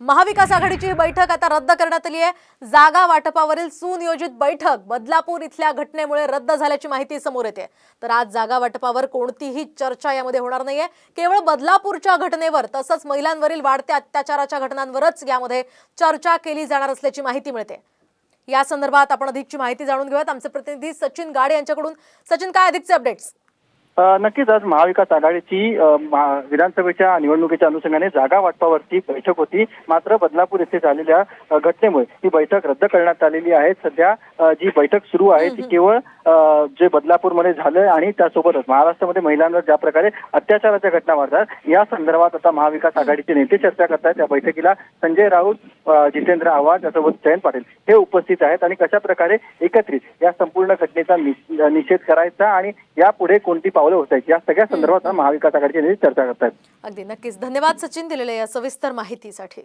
महाविकास आघाडीची ही बैठक आता रद्द करण्यात आली आहे. जागा वाटपावरील सुनियोजित बैठक बदलापूर इथल्या घटनेमुळे रद्द झाल्याची माहिती समोर येते. तर आज जागा वाटपावर कोणतीही चर्चा यामध्ये होणार नाहीये. केवळ बदलापूरच्या घटनेवर तसंच महिलांवरील वाढत्या अत्याचाराच्या घटनांवरच यामध्ये चर्चा केली जाणार असल्याची माहिती मिळते. या संदर्भात आपण अधिकची माहिती जाणून घेऊयात. आमचे प्रतिनिधी सचिन गाडे यांच्याकडून. सचिन काय अधिकचे अपडेट्स? नक्कीच आज महाविकास आघाडीची विधानसभेच्या निवडणुकीच्या अनुषंगाने जागा वाटपावरती बैठक होती. मात्र बदलापूर येथे झालेल्या घटनेमुळे ही बैठक रद्द करण्यात आलेली आहे. सध्या जी बैठक सुरू आहे ती केवळ जे बदलापूरमध्ये झालंय आणि त्यासोबतच महाराष्ट्रामध्ये महिलांवर ज्या प्रकारे अत्याचाराच्या घटना वाढतात या संदर्भात आता महाविकास आघाडीचे नेते चर्चा करतायत. या बैठकीला संजय राऊत जितेंद्र आव्हाड त्यासोबत जयंत पाटील हे उपस्थित आहेत आणि कशा प्रकारे एकत्रित या संपूर्ण घटनेचा निषेध करायचा आणि यापुढे कोणती पावलं होत. आहेत या सगळ्या संदर्भात महाविकास आघाडीचे नेते चर्चा करतायत. अगदी नक्कीच. धन्यवाद सचिन दिलेल्या या सविस्तर माहितीसाठी.